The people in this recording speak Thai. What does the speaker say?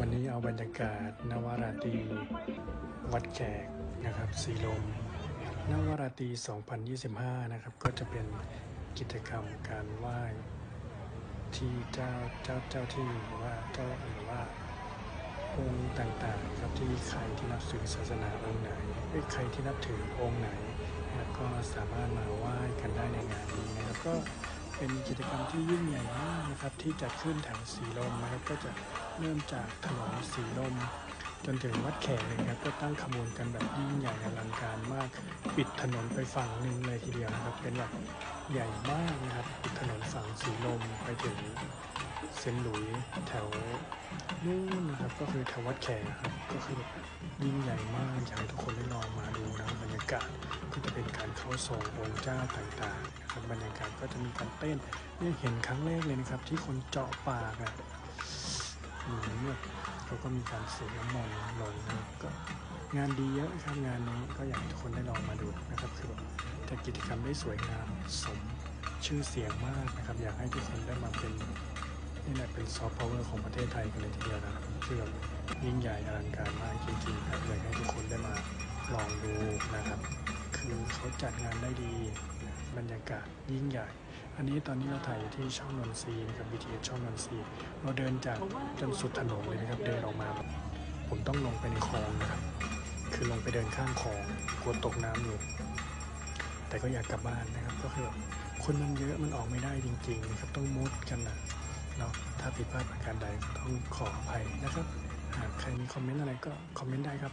วันนี้เอาบรรยากาศ นวราตรีวัดแขกนะครับสีลม นวราตรี 2025 นะครับ ก็จะเป็นกิจกรรมการไหว้ที่เจ้าเจ้าเจ้าที่หรือว่าเจ้าหรือว่าองค์ต่างๆครับที่ใครที่นับถือศาสนาองค์ไหนใครที่นับถือองค์ไหนนะก็สามารถมาไหว้กันได้ในงานนี้นะครับก็ เป็นกิจกรรมที่ยิ่งใหญ่มากนะครับที่จัดขึ้นแถวสีลมนะครับก็จะเริ่มจากถนนสีลม จนถึงวัดแขกเลยครับก็ตั้งขบวนกันแบบยิ่งใหญ่อลังการมาก ปิดถนนไปฝั่งหนึ่งเลยทีเดียวนะครับ เป็นแบบใหญ่มากนะครับปิดถนนฝั่งสีลมไปถึงเซนหลุยแถวนู่นนะครับก็คือแถววัดแขกครับก็คือแบบยิ่งใหญ่มากอยากให้ทุกคนได้ลองมาดูนะบรรยากาศ็จะเป็นการเข้าทรงองค์เจ้าต่างๆนะครับบรรยากาศก็จะมีการเต้นเนี่ยเห็นครั้งแรกเลยนะครับ ที่คนเจาะปากอะอืมแบบเขาก็มีการเสูบน้ำมันต์ลงนะก็งานดีเยอะครับงานนี้ก็อยากให้ทุกคนได้ลองมาดูนะครับคือแบบจัดกิจกรรมได้สวยงามสมชื่อเสียงมากนะครับ อยากให้ทุกคนได้มาเป็นนี่แหละเป็นซอฟต์พาวเวอร์ของประเทศไทยกันเลยทีเดียวนะครับคือแบบยิ่งใหญ่อลังการมากจริงๆครับอยากให้ทุกคนได้มาลองดูนะครับ เขาจัดงานได้ดีบรรยากาศยิ่งใหญ่ อันนี้ตอนนี้เราถ่ายอยู่ที่ช่องนนทรีนะครับ BTS ช่องนนทรีเราเดินจากจนสุดถนนเลยนะครับ เดินออกมา ผมต้องลงไปในคลองนะครับ คือลงไปเดินข้างคลองกลัวตกน้ำอยู่ แต่ก็อยากกลับบ้านนะครับ ก็คือแบบคนมันเยอะมันออกไม่ได้จริงๆนะครับ ต้องมุดกันนะเนาะ ถ้าผิดพลาดประการใดก็ต้องขออภัยนะครับ หากใครมีคอมเมนต์อะไรก็คอมเมนต์ได้ครับ